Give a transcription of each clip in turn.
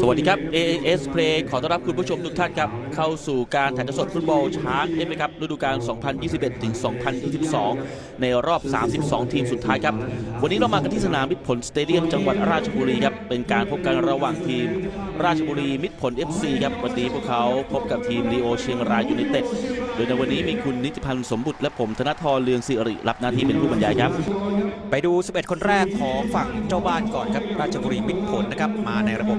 สวัสดีครับ AAS Play ขอต้อนรับคุณผู้ชมทุกท่านครับ เข้าสู่การถ่ายทอดสดฟุตบอลช้างเอฟครับฤดูกาล 2021 ถึง 2022 ในรอบ 32 ทีมสุดท้ายครับ วันนี้เรามากันที่สนามมิตรผลสเตเดียมจังหวัดราชบุรีครับ เป็นการพบกันระหว่างทีม ราชบุรีมิตรผล FC ครับ วันนี้พวกเขาพบกับทีมลีโอเชียงรายยูไนเต็ด โดยในวันนี้มีคุณนิติพันธ์สมบุตรและผมธนทรเลืองสิริรับหน้าที่เป็นผู้บรรยายครับ ไปดู 11 คนแรกของฝั่งเจ้าบ้านก่อนครับ ราชบุรีมิตรผลนะครับมาในระบบ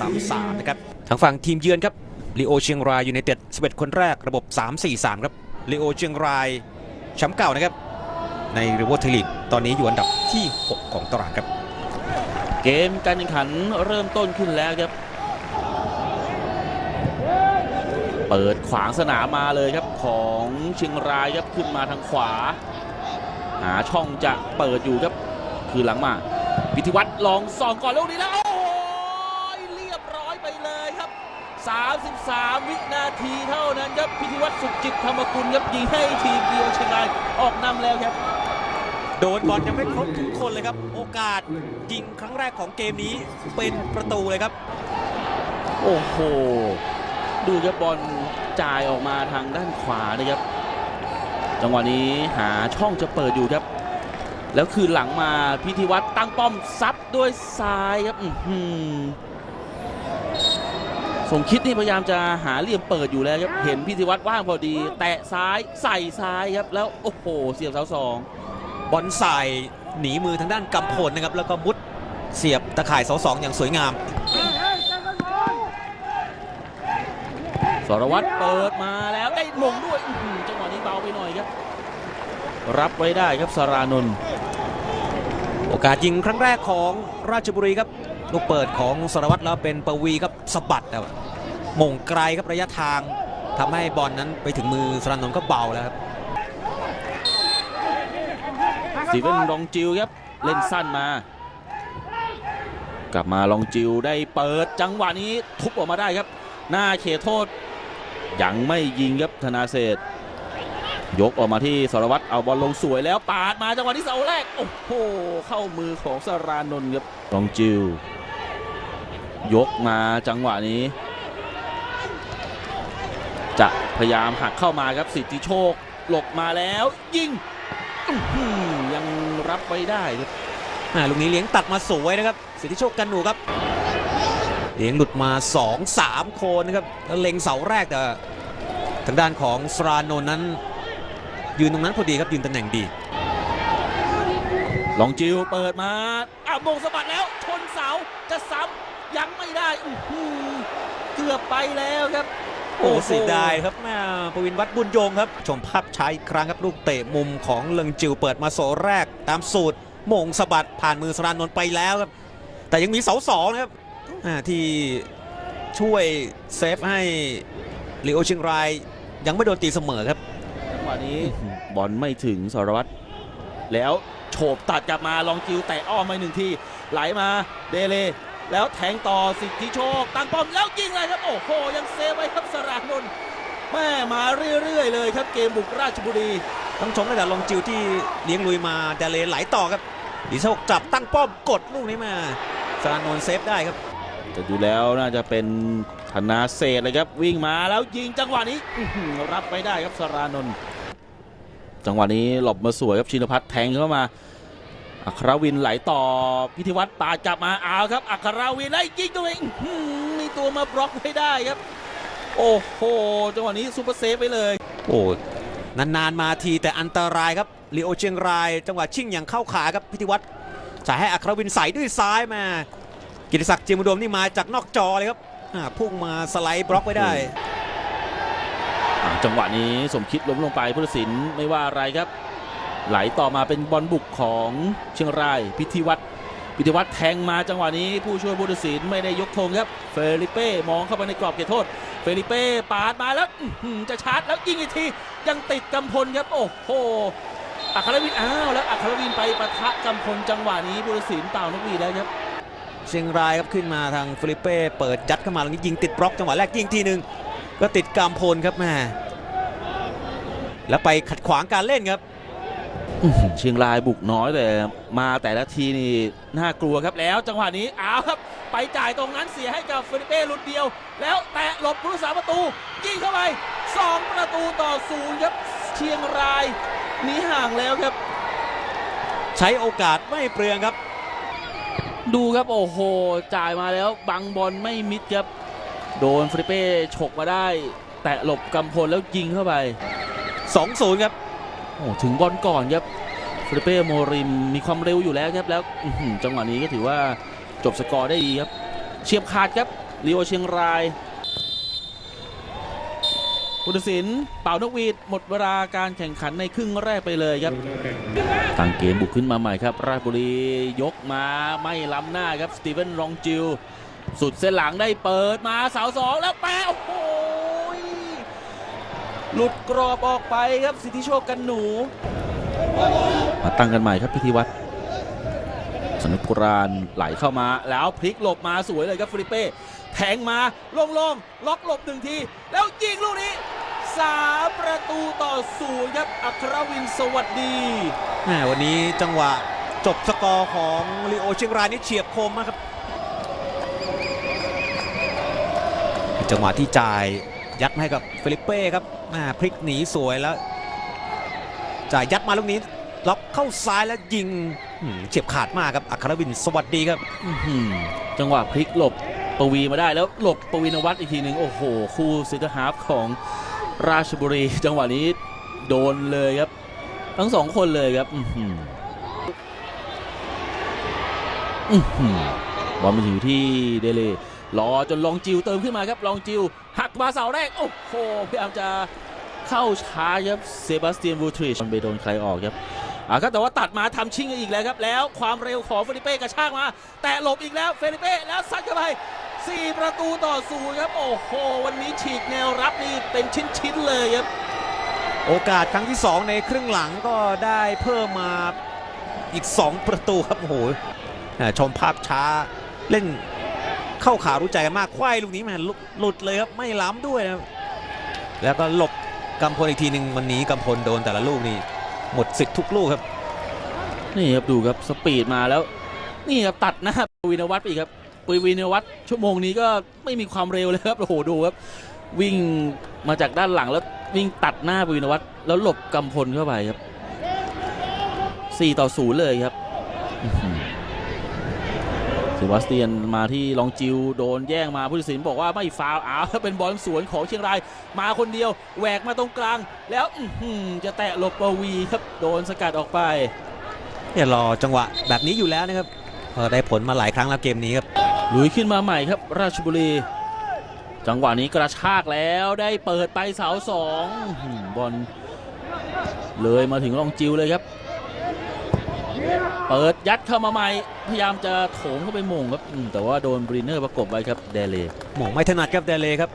4-3-3 นะครับ ทางฝั่งทีมเยือนครับลีโอเชียงรายยูไนเต็ด11 คนแรกระบบ 3-4-3 ครับลีโอเชียงรายแชมป์เก่านะครับ ในรีเวอร์ไทลีกตอนนี้อยู่อันดับที่ 6 ของตารางครับ เกมการแข่งขันเริ่มต้นขึ้นแล้วครับเปิดขวางสนามมาเลยครับของเชียงรายครับขึ้นมาทางขวา หาช่องจะเปิดอยู่ครับ คือหลังมา พิธีวัตรลองส่องก่อนลูกนี้แล้ว 33 วินาทีเท่านั้นครับพิธีวัตรสุขจิตธรรมกุลครับยิงให้ทีมเดียวเชียงรายออกนำแล้วครับ โดนบอลยังไม่ครบทุกคนเลยครับ โอกาสยิงครั้งแรกของเกมนี้เป็นประตูเลยครับ โอ้โห ดูครับบอลจ่ายออกมาทางด้านขวานะครับ จังหวะนี้หาช่องจะเปิดอยู่ครับ แล้วคืนหลังมาพิธีวัตรตั้งป้อมซัดด้วยซ้ายครับอื้อหือ สมคิดนี่พยายามจะหาเหลี่ยมเปิดอยู่แล้วครับ เห็นพิธีวัตรว่างพอดี แตะซ้ายใส่ซ้ายครับ แล้วโอ้โหเสียบเสาสองบอลใส่หนีมือทางด้านกำพลนะครับ แล้วก็มุดเสียบตะข่ายเสาสองอย่างสวยงาม สรวัตรเปิดมาแล้วได้มงด้วยอื้อหือจังหวะนี้เบาไปหน่อยครับ รับไว้ได้ครับสารานนท์โอกาสยิงครั้งแรกของราชบุรีครับ ลูกเปิดของสารวัตรแล้วเป็นปวีครับสะบัดแต่ว่าหม่งไกลครับระยะทางทำให้บอลนั้นไปถึงมือสรานนท์ก็เบาแล้วครับสตีเวนลองจิวครับเล่นสั้นมา กลับมาลองจิวได้เปิดจังหวะนี้ทุบออกมาได้ครับ หน้าเขตโทษยังไม่ยิงครับธนาเศรษฐ์ยกออกมาที่สารวัตรเอาบอลลงสวยแล้วปาดมาจังหวะที่เสาแรก โอ้โหเข้ามือของสรานนท์ครับลองจิว ยกมาจังหวะนี้ จะพยายามหักเข้ามาครับสิทธิโชคหลบมาแล้ว ยิงอื้อหือยังรับไว้ได้ครับอ่าลูกนี้เลี้ยงตัดมาสวยนะครับ สิทธิโชคกันหนูครับ เลี้ยงหลุดมา 2 3 โคนนะครับแล้วเล็งเสาแรกแต่ทางด้านของสรานนท์นั้น ยืนตรงนั้นพอดีครับยืนตำแหน่งดี ลองจิวเปิดมาอ้าวมงสะบัดแล้วชนเสาจะซ้ำ ยังไม่ได้อื้อหือเกือบไปแล้วครับ โอ้เสียดายครับแม่ปวินวัดบุญยงครับ ชมภาพช้าอีกครั้งครับลูกเตะมุมของเลิงจิวเปิดมาโซแรก ตามสูตรโมงสะบัดผ่านมือสรานนท์ไปแล้วครับ แต่ยังมีเสาสองนะครับอ่าที่ช่วยเซฟให้ลีโอเชียงราย ยังไม่โดนตีเสมอครับ จังหวะนี้บอลไม่ถึงสารวัตรแล้วโฉบตัดกลับมาลองจิวแตะอ้อมมาหนึ่งที ไหลมาเดเล แล้วแทงต่อสิทธิโชคตั้งป้อมแล้วยิงเลยครับ โอ้โห ยังเซฟไว้ครับสรานนท์แม่มาเรื่อยๆเลยครับเกมบุกราชบุรีต้องชมตั้งแต่ลองจิวที่เลี้ยงลุยมาเดเลไหลต่อครับดีโชคจับตั้งป้อมกดลูกนี้มาสรานนท์เซฟได้ครับแต่ดูแล้วน่าจะเป็นธนาเศษเลยครับ วิ่งมาแล้วยิงจังหวะนี้อื้อหือรับไปได้ครับสรานนท์จังหวะนี้หลบมาสวยครับชินพัฒน์แทงเข้ามา อัครวินไหลต่อพิธีวัตรปาดกลับมาเอาครับ อัครวินไล่ยิงตัวเองอื้อหือมีตัวมาบล็อกไว้ได้ครับ โอ้โหจังหวะนี้ซูเปอร์เซฟไปเลย โอ้นานๆมาทีแต่อันตรายครับลีโอเชียงราย จังหวะชิ่งอย่างเข้าขาครับพิธีวัตรจ่ายให้อัครวินใส่ด้วยซ้ายมากิติศักดิ์เจียมอุดมนี่มาจากนอกจอเลยครับอ่าพุ่งมาสไลด์บล็อกไว้ได้อ่าจังหวะนี้สมคิดล้มลงไปผู้ตัดสินไม่ว่าอะไรครับ ไหลต่อมาเป็นบอลบุกของเชียงราย พิธีวัตรพิธีวัตรแทงมาจังหวะนี้ผู้ช่วยผู้ตัดสินไม่ได้ยกธงครับ เฟลิเป้มองเข้าไปในกรอบเขตโทษ เฟลิเป้ปาดมาแล้วจะชาร์จแล้วยิงอีกทียังติดกำพลครับ โอ้โหอัครวินอ้าวแล้วอัครวินไปปะทะกำพลจังหวะนี้ผู้ตัดสินเป่านกหวีดแล้วครับเชียงรายครับขึ้นมาทางฟิลิเป้เปิดยัดเข้ามาแล้วนี้ยิงติดบล็อกจังหวะแรกยิงทีหนึ่งก็ติดกามพลครับแม่แล้วไปขัดขวางการเล่นครับ เชียงรายบุกน้อยแต่มาแต่ละทีนี่น่ากลัวครับแล้ว จังหวะนี้เอาครับ ไปจ่ายตรงนั้นเสียให้กับเฟลิเป้ลุดเดียว แล้วแตะหลบผู้รักษาประตูยิงเข้าไปสองประตูต่อศูนย์ครับเชียงรายหนีห่างแล้วครับ ใช้โอกาสไม่เปลืองครับ ดูครับโอ้โห จ่ายมาแล้วบังบอลไม่มิดครับ โดนฟริเป้ฉกมาได้ แตะหลบกำพลแล้วยิงเข้าไป2-0ครับ โอ้ถึงบอลก่อนครับฟริเป้โมริมมีความเร็วอยู่แล้วครับแล้วจังหวะนี้ก็ถือว่าจบสกอร์ได้ดีครับ เฉียบขาดครับลีโอเชียงรายพุทธศิลป์เป่านกหวีดหมดเวลาการแข่งขันในครึ่งแรกไปเลยครับตั้งเกมบุกขึ้นมาใหม่ครับ ราชบุรียกมาไม่ล้ำหน้าครับ สตีเวนรองจิว สุดเส้นหลังได้เปิดมาเสาสองแล้วแปะโอ้โห หลุดกรอบออกไปครับสิทธิโชคกันหนู มาตั้งกันใหม่ครับพิธีวัตรสนุกรานไหลเข้ามาแล้วพลิกหลบมาสวยเลยครับฟริเป้แทงมาโล่งๆล็อกหลบหนึ่งที แล้วยิงลูกนี้สามประตูต่อศูนย์ครับอัครวินสวัสดีแหมวันนี้จังหวะจบสกอร์ของลีโอเชียงรายนี่เฉียบคมมากครับ จังหวะที่จ่ายยัดมาให้กับเฟลิปเป้ครับ ม่พลิกหนีสวยแล้วจ่ายยัดมาลูกนี้ล็อกเข้าซ้ายแล้วยิงเฉียบขาดมากครับอัครวินสวัสดีครับจังหวะพลิกหลบปวีมาได้แล้วหลบปวีนวัตอีกทีหนึ่งโอ้โห คู่ซิตเตอร์ฮาร์ฟของราชบุรี จังหวะนี้โดนเลยครับ ทั้งสองคนเลยครับบอลมาอยู่ที่เดเล รอจนลองจิวเติมขึ้นมาครับลองจิวหักมาเสาแรก โอ้โหพยายามจะเข้าช้าครับเซบาสเตียนบูทริชมันไปโดนใครออกครับอะครับแต่ว่าตัดมาทำชิงกันอีกแล้วครับ แล้วความเร็วของเฟลิเป้กระชากมา แต่หลบอีกแล้วเฟลิเป้แล้วซัดเข้าไป4 ประตูต่อศูนย์ครับโอ้โห วันนี้ฉีกแนวรับนี่เป็นชิ้นๆเลยครับ โอกาสครั้งที่ 2 ในครึ่งหลังก็ได้เพิ่มมาอีก 2 ประตูครับโอ้โหชมภาพช้าเล่น เข้าขารู้ใจกันมากควายลูกนี้แมันหลุดเลยครับไม่ล้ำด้วยนะครับแล้วก็หลบกำพลอีกทีหนึ่งวันนี้กำพลโดนแต่ละลูกนี่หมดสิทธิ์ทุกลูกครับ นี่ครับดูครับสปีดมาแล้ว นี่ครับตัดหน้าวินวัตไปอีกครับปุยวินวัตชั่วโมงนี้ก็ไม่มีความเร็วเลยครับโอ้โหดูครับ วิ่งมาจากด้านหลังแล้ววิ่งตัดหน้าปวินวัตแล้วหลบกำพลเข้าไปครับ4ต่อ0เลยครับ เซบาสเตียนมาที่ลองจิวโดนแย่งมาผู้ตัดสินบอกว่าไม่ฟาวล์อ้าวแล้วเป็นบอลสวนของเชียงราย มาคนเดียวแหวกมาตรงกลาง แล้วอื้อหือจะแตะหลบปวีครับโดนสกัดออกไปเนี่ยรอจังหวะแบบนี้อยู่แล้วนะครับเออได้ผลมาหลายครั้งแล้วเกมนี้ครับลุยขึ้นมาใหม่ครับ ราชบุรี จังหวะนี้กระชากแล้วได้เปิดไปเสาสองอื้อหือบอลเลยมาถึงลองจิวเลยครับ เปิดยัดเข้ามาใหม่ พยายามจะโถมเข้าไปหม่งครับอืมแต่ว่าโดนบรีเนอร์ประกบไว้ครับเดเลหมองไม่ถนัดครับเดเลครับ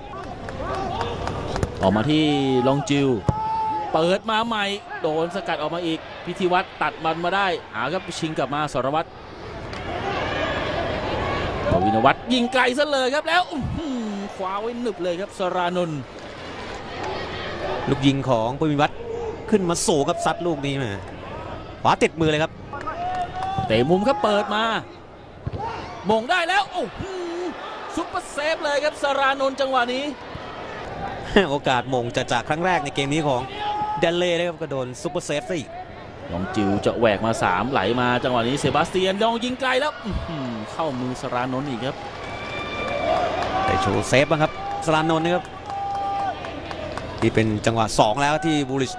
ออกมาที่ลองจิว เปิดมาใหม่ โดนสกัดออกมาอีก พิธีวัตรตัดมันมาได้หาครับชิงกลับมาสรวัตรปวินวัตรยิงไกลซะเลยครับแล้วอื้อหือคว้าไว้หนึบเลยครับสรานนท์ลูกยิงของปวินวัฒน์ขึ้นมาสูงครับซัดลูกนี้มาขวาติดมือเลยครับ เตะมุมครับเปิดมามงได้แล้ว โอ้โหซุปเปอร์เซฟเลยครับสรานนท์จังหวะนี้ โอกาสมงจะจากครั้งแรกในเกมนี้ของเดลเล่นะครับก็โดนซุปเปอร์เซฟซะอีกลองจิวจะแหวกมา 3 ไหลมาจังหวะนี้เซบาสเตียนลองยิงไกลแล้วอื้อหือเข้ามือสรานนท์อีกครับได้โชว์เซฟบ้างครับสลานนท์นะครับที่เป็นจังหวะ 2 แล้วที่บูริช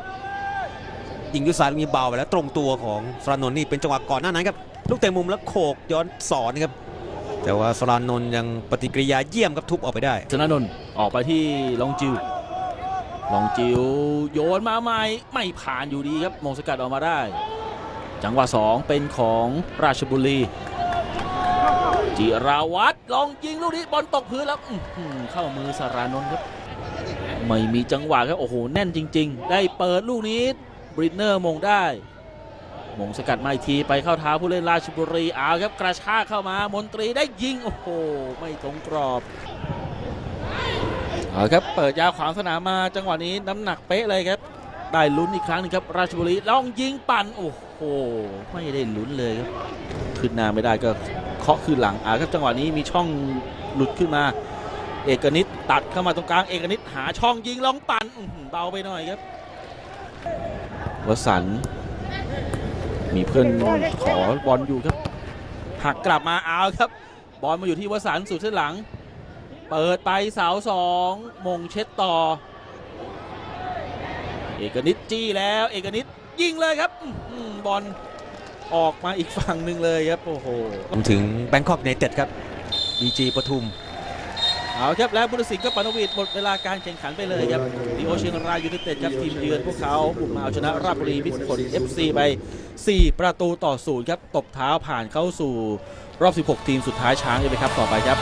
ยิงยุทธศาสตร์มีเบาไปแล้วตรงตัวของสลานนท์นี่เป็นจังหวะก่อนหน้านั้นครับลูกเตะมุมแล้วโขกย้อนสอนนะครับแต่ว่าสลานนท์ยังปฏิกิริยาเยี่ยมครับทุบออกไปได้ชนะนนท์ออกไปที่ลองจิวลองจิวโยนมาใหม่ไม่ผ่านอยู่ดีครับมงสกัดออกมาได้ จังหวะ2เป็นของราชบุรี จิราวัตรลองยิงลูกนี้บอลตกพื้นแล้วเข้ามือสรานนท์ครับไม่มีจังหวะครับโอ้โหแน่นจริง ๆ ได้เปิดลูกนี้ บรินเนอร์มงได้ มงสกัดมาอีกทีไปเข้าเท้าผู้เล่นราชบุรีเอาครับกระชากเข้ามามนตรีได้ยิง โอ้โห ไม่ตรงกรอบเอาครับเปิดยาวขวางสนามมาจังหวะนี้น้ำหนักเป๊ะเลยครับ ได้ลุ้นอีกครั้งหนึงครับ ราชบุรีลองยิงปั่นโอ้โหไม่ได้ลุ้นเลยครับขึ้นหน้าไม่ได้ก็เคาะคืนหลังอ่าครับจังหวะนี้มีช่องหลุดขึ้นมา เอกนิตตัดเข้ามาตรงกลางเอกนิตหาช่องยิงลองปั่นเบาไปหน่อยครับ วสัน มีเพื่อนขอบอลอยู่ครับหักกลับมาเอาครับ บอลมาอยู่ที่วสันสุดเส้นหลัง เปิดไปเสาสองมงเช็ดต่อ เอกนิตจี้แล้ว เอกนิตยิงเลยครับอบอลออกมาอีกฝั่งหนึ่งเลยครับ โอ้โหถึงแบงคอกในเต็ดครับบีจีปทุม เอาครับแล้วบุรสิงห์ก็ปานวิทหมดเวลาการแข่งขันไปเลยครับดีโอเชียงรายยูเนเต็ดครับทีมเยือนพวกเขาบุกมาเอาชนะราชบุรีมิตรผล FC ไป 4 ประตูต่อศูนย์ครับตบเท้าผ่านเข้าสู่รอบ 16 ทีมสุดท้ายช้างเลยไปครับต่อไปครับ